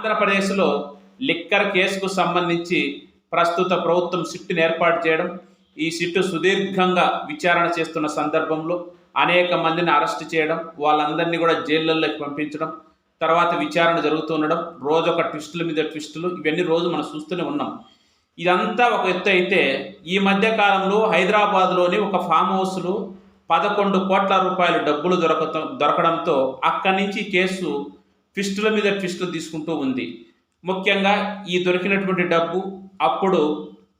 ఆంధ్రప్రదేశ్లో లిక్కర్ కేసుకు సంబంధించి ప్రస్తుత ప్రభుత్వం సిట్టును ఏర్పాటు చేయడం ఈ సిట్టు సుదీర్ఘంగా విచారణ చేస్తున్న సందర్భంలో అనేక మందిని అరెస్ట్ చేయడం వాళ్ళందరినీ కూడా జైళ్ళల్లోకి పంపించడం తర్వాత విచారణ జరుగుతూ ఉండడం రోజు ఒక ట్విస్టుల మీద ట్విస్టులు ఇవన్నీ రోజు మనం చూస్తూనే ఉన్నాం. ఇదంతా ఒక ఎత్తు అయితే ఈ మధ్య కాలంలో హైదరాబాద్లోని ఒక ఫామ్ హౌస్లో పదకొండు కోట్ల రూపాయల డబ్బులు దొరక దొరకడంతో అక్కడి నుంచి కేసు ఫిస్టుల మీద ఫిస్టులు తీసుకుంటూ ఉంది. ముఖ్యంగా ఈ దొరికినటువంటి డబ్బు అప్పుడు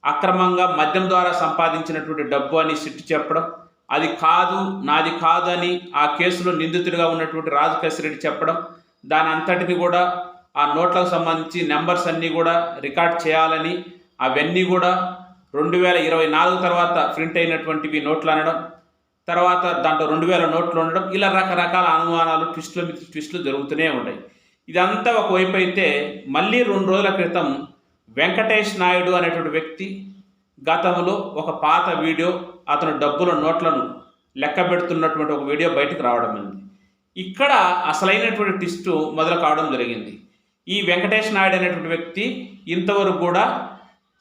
అక్రమంగా మద్యం ద్వారా సంపాదించినటువంటి డబ్బు అని సిట్టు చెప్పడం అది కాదు నాది కాదు అని ఆ కేసులో నిందితుడిగా ఉన్నటువంటి రాజకేశ్వర రెడ్డి చెప్పడం దాని అంతటిని కూడా ఆ నోట్లకు సంబంధించి నెంబర్స్ అన్నీ కూడా రికార్డ్ చేయాలని అవన్నీ కూడా రెండు వేల ఇరవై నాలుగు తర్వాత ప్రింట్ అయినటువంటివి నోట్లు అనడం తర్వాత దాంట్లో రెండు వేల నోట్లు ఉండడం ఇలా రకరకాల అనుమానాలు ట్విస్టుల ట్విస్టులు జరుగుతూనే ఉంటాయి ఇదంతా ఒకవైపు అయితే మళ్ళీ రెండు రోజుల క్రితం వెంకటేష్ నాయుడు అనేటువంటి వ్యక్తి గతంలో ఒక పాత వీడియో అతను డబ్బుల నోట్లను లెక్క పెడుతున్నటువంటి ఒక వీడియో బయటకు రావడం అయింది. ఇక్కడ అసలైనటువంటి ట్విస్ట్ మొదలు కావడం జరిగింది. ఈ వెంకటేష్ నాయుడు అనేటువంటి వ్యక్తి ఇంతవరకు కూడా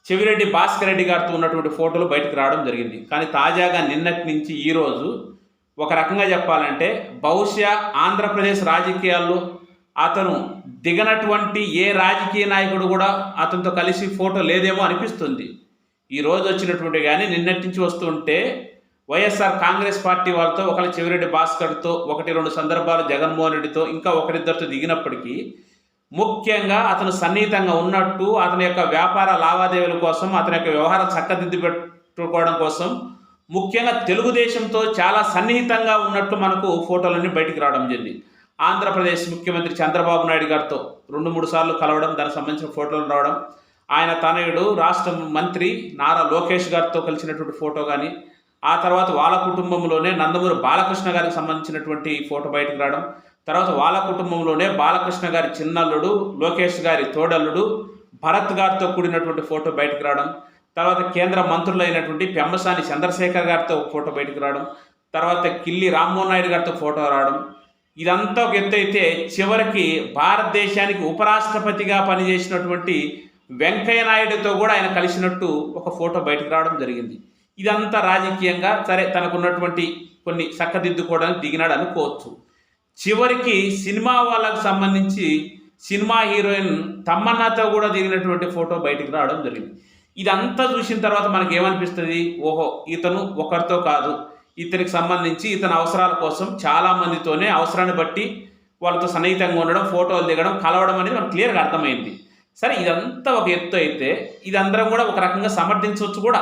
చెవిరెడ్డి భాస్కర్ రెడ్డి గారితో ఉన్నటువంటి ఫోటోలు బయటకు రావడం జరిగింది. కానీ తాజాగా నిన్నటి నుంచి ఈరోజు ఒక రకంగా చెప్పాలంటే బహుశా ఆంధ్రప్రదేశ్ రాజకీయాల్లో అతను దిగనటువంటి ఏ రాజకీయ నాయకుడు కూడా అతనితో కలిసి ఫోటో లేదేమో అనిపిస్తుంది. ఈ రోజు వచ్చినటువంటి కానీ నిన్నటి నుంచి వస్తుంటే వైఎస్ఆర్ కాంగ్రెస్ పార్టీ వాళ్ళతో ఒకరి చెవిరెడ్డి భాస్కర్తో ఒకటి రెండు సందర్భాలు జగన్మోహన్ రెడ్డితో ఇంకా ఒకరిద్దరితో దిగినప్పటికీ ముఖ్యంగా అతను సన్నిహితంగా ఉన్నట్టు అతని యొక్క వ్యాపార లావాదేవీల కోసం అతని యొక్క వ్యవహారం చక్కదిద్ది పెట్టుకోవడం కోసం ముఖ్యంగా తెలుగుదేశంతో చాలా సన్నిహితంగా ఉన్నట్టు మనకు ఫోటోలన్నీ బయటికి రావడం జరిగింది. ఆంధ్రప్రదేశ్ ముఖ్యమంత్రి చంద్రబాబు నాయుడు గారితో రెండు మూడు సార్లు కలవడం దానికి సంబంధించిన ఫోటోలు రావడం. ఆయన తనయుడు రాష్ట్ర మంత్రి నారా లోకేష్ గారితో కలిసినటువంటి ఫోటో కానీ ఆ తర్వాత వాళ్ళ కుటుంబంలోనే నందమూరి బాలకృష్ణ గారికి సంబంధించినటువంటి ఫోటో బయటకు రావడం తర్వాత వాళ్ళ కుటుంబంలోనే బాలకృష్ణ గారి చిన్నల్లుడు లోకేష్ గారి తోడల్లుడు భరత్ గారితో కూడినటువంటి ఫోటో బయటకు రావడం తర్వాత కేంద్ర మంత్రులైనటువంటి పెమ్మసాని చంద్రశేఖర్ గారితో ఫోటో బయటకు రావడం తర్వాత కిల్లి రామ్మోహన్ నాయుడు గారితో ఫోటో రావడం. ఇదంతా ఒక ఎత్తు అయితే చివరికి భారతదేశానికి ఉపరాష్ట్రపతిగా పనిచేసినటువంటి వెంకయ్య నాయుడుతో కూడా ఆయన కలిసినట్టు ఒక ఫోటో బయటకు రావడం జరిగింది. ఇదంతా రాజకీయంగా సరే తనకున్నటువంటి కొన్ని చక్కదిద్దుకోవడానికి దిగినాడు అనుకోవచ్చు. చివరికి సినిమా వాళ్ళకు సంబంధించి సినిమా హీరోయిన్ తమ్మన్నాతో కూడా దిగినటువంటి ఫోటో బయటికి రావడం జరిగింది. ఇదంతా చూసిన తర్వాత మనకి ఏమనిపిస్తుంది ఓహో ఇతను ఒకరితో కాదు. ఇతనికి సంబంధించి ఇతని అవసరాల కోసం చాలా మందితోనే అవసరాన్ని బట్టి వాళ్ళతో సన్నిహితంగా ఉండడం ఫోటోలు దిగడం కలవడం అనేది మనకు క్లియర్గా అర్థమైంది. సరే ఇదంతా ఒక ఎత్తు అయితే ఇదందరం కూడా ఒక రకంగా సమర్థించవచ్చు కూడా.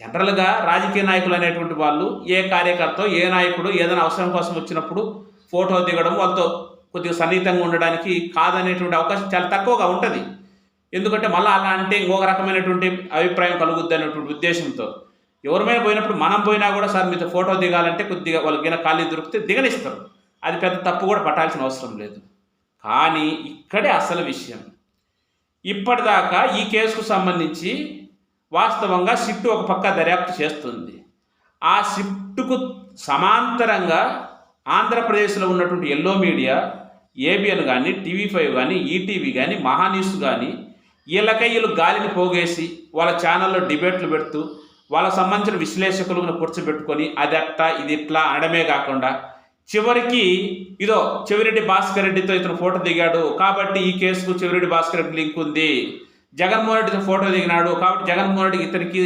జనరల్గా రాజకీయ నాయకులు అనేటువంటి వాళ్ళు ఏ కార్యకర్త ఏ నాయకుడు ఏదైనా అవసరం కోసం వచ్చినప్పుడు ఫోటో దిగడం వాళ్ళతో కొద్దిగా సన్నిహితంగా ఉండడానికి కాదనేటువంటి అవకాశం చాలా తక్కువగా ఉంటుంది. ఎందుకంటే మళ్ళీ అలా అంటే ఇంకొక రకమైనటువంటి అభిప్రాయం కలుగుద్ది అనేటువంటి ఉద్దేశంతో. ఎవరిమైనా పోయినప్పుడు మనం పోయినా కూడా సార్ మీతో ఫోటో దిగాలంటే కొద్దిగా వాళ్ళకి గిన ఖాళీ దొరికితే దిగనిస్తారు. అది పెద్ద తప్పు కూడా పట్టాల్సిన అవసరం లేదు. కానీ ఇక్కడే అసలు విషయం. ఇప్పటిదాకా ఈ కేసుకు సంబంధించి వాస్తవంగా షిఫ్ట్ ఒక పక్క దర్యాప్తు చేస్తుంది. ఆ షిఫ్ట్కు సమాంతరంగా ఆంధ్రప్రదేశ్లో ఉన్నటువంటి ఎల్లో మీడియా ఏబిఎన్ కానీ టీవీ ఫైవ్ కానీ ఈటీవీ కానీ మహాన్యూస్ కానీ వీళ్ళకై వీళ్ళు గాలిని పోగేసి వాళ్ళ ఛానల్లో డిబేట్లు పెడుతూ వాళ్ళకు సంబంధించిన విశ్లేషకులను కూర్చోబెట్టుకొని అది అట్లా ఇది ఇట్లా అనడమే కాకుండా చివరికి ఇదో చెవిరెడ్డి భాస్కర్ రెడ్డితో ఇతను ఫోటో దిగాడు. కాబట్టి ఈ కేసుకు చెవిరెడ్డి భాస్కర్ రెడ్డి లింక్ ఉంది. జగన్మోహన్ రెడ్డి ఫోటో దిగినాడు. కాబట్టి జగన్మోహన్ రెడ్డికి ఇతనికి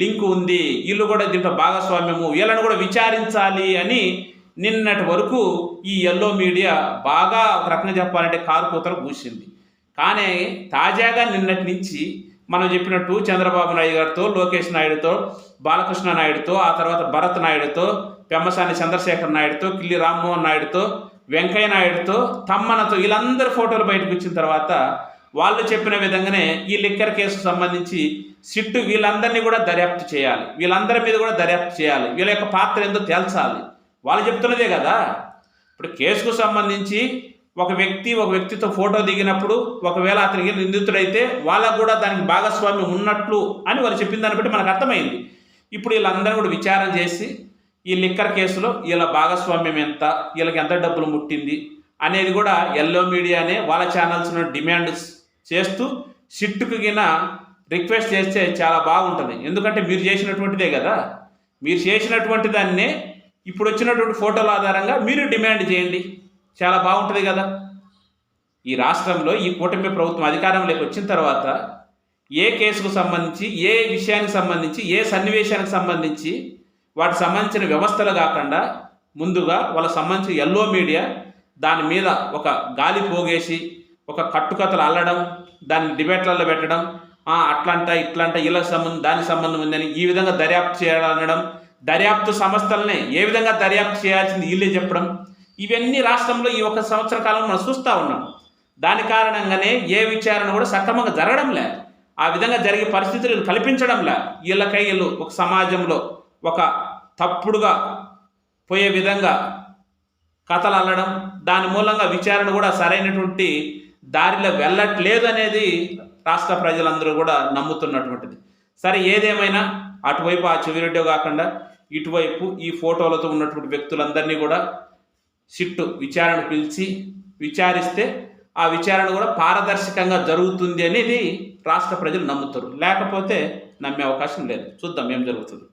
లింక్ ఉంది. వీళ్ళు కూడా దీంట్లో భాగస్వామ్యము. వీళ్ళని కూడా విచారించాలి అని నిన్నటి వరకు ఈ ఎల్లో మీడియా బాగా ఒక రకంగా చెప్పాలంటే కారు కూతలు పూసింది. కానీ తాజాగా నిన్నటి నుంచి మనం చెప్పినట్టు చంద్రబాబు నాయుడు గారితో లోకేష్ నాయుడుతో బాలకృష్ణ నాయుడుతో ఆ తర్వాత భరత్ నాయుడుతో పెమ్మసాని చంద్రశేఖర్ నాయుడుతో కిల్లి రామ్మోహన్ నాయుడుతో వెంకయ్య నాయుడుతో తమ్మనతో వీళ్ళందరి ఫోటోలు బయటకు వచ్చిన తర్వాత వాళ్ళు చెప్పిన విధంగానే ఈ లిక్కర్ కేసుకు సంబంధించి సిట్టు వీళ్ళందరినీ కూడా దర్యాప్తు చేయాలి. వీళ్ళందరి మీద కూడా దర్యాప్తు చేయాలి. వీళ్ళ యొక్క పాత్ర ఏందో తేల్చాలి. వాళ్ళు చెప్తున్నదే కదా. ఇప్పుడు కేసుకు సంబంధించి ఒక వ్యక్తి ఒక వ్యక్తితో ఫోటో దిగినప్పుడు ఒకవేళ అతనికి నిందితుడైతే వాళ్ళకు కూడా దానికి భాగస్వామ్యం ఉన్నట్లు అని వాళ్ళు చెప్పిన దాన్ని బట్టి మనకు అర్థమైంది. ఇప్పుడు వీళ్ళందరూ కూడా విచారం చేసి ఈ లిక్కర్ కేసులో వీళ్ళ భాగస్వామ్యం ఎంత వీళ్ళకి ఎంత డబ్బులు ముట్టింది అనేది కూడా ఎల్లో మీడియానే వాళ్ళ ఛానల్స్లో డిమాండ్స్ చేస్తూ సిట్టుకు గిన రిక్వెస్ట్ చేస్తే చాలా బాగుంటుంది. ఎందుకంటే మీరు చేసినటువంటిదే కదా. మీరు చేసినటువంటి దాన్నే ఇప్పుడు వచ్చినటువంటి ఫోటోల ఆధారంగా మీరు డిమాండ్ చేయండి. చాలా బాగుంటుంది కదా. ఈ రాష్ట్రంలో ఈ కూటమి ప్రభుత్వం అధికారంలోకి వచ్చిన తర్వాత ఏ కేసుకు సంబంధించి ఏ విషయానికి సంబంధించి ఏ సన్నివేశానికి సంబంధించి వాటికి సంబంధించిన వ్యవస్థలు కాకుండా ముందుగా వాళ్ళకి సంబంధించిన ఎల్లో మీడియా దాని మీద ఒక గాలి పోగేసి ఒక కట్టుకథలు అల్లడం దాన్ని డిబేట్లలో పెట్టడం అట్లంట ఇట్లంట ఇలా సంబంధం దానికి సంబంధం ఉందని ఈ విధంగా దర్యాప్తు చేయాలనడం దర్యాప్తు సంస్థలనే ఏ విధంగా దర్యాప్తు చేయాల్సింది వీళ్ళే చెప్పడం ఇవన్నీ రాష్ట్రంలో ఈ ఒక సంవత్సర కాలంలో మనం చూస్తూ ఉన్నాం. దాని కారణంగానే ఏ విచారణ కూడా సక్రమంగా జరగడంలే ఆ విధంగా జరిగే పరిస్థితులు కల్పించడంలే వీళ్ళకై వీళ్ళు ఒక సమాజంలో ఒక తప్పుడుగా పోయే విధంగా కథలు అల్లడం దాని మూలంగా విచారణ కూడా సరైనటువంటి దారిలో వెళ్ళట్లేదు అనేది రాష్ట్ర ప్రజలందరూ కూడా నమ్ముతున్నటువంటిది. సరే ఏదేమైనా అటువైపు ఆ చెవిరెడ్డి కాకుండా ఇటువైపు ఈ ఫోటోలతో ఉన్నటువంటి వ్యక్తులందరినీ కూడా సిట్టు విచారణ పిలిచి విచారిస్తే ఆ విచారణ కూడా పారదర్శకంగా జరుగుతుంది అనేది రాష్ట్ర ప్రజలు నమ్ముతారు. లేకపోతే నమ్మే అవకాశం లేదు. చూద్దాం ఏం జరుగుతుంది.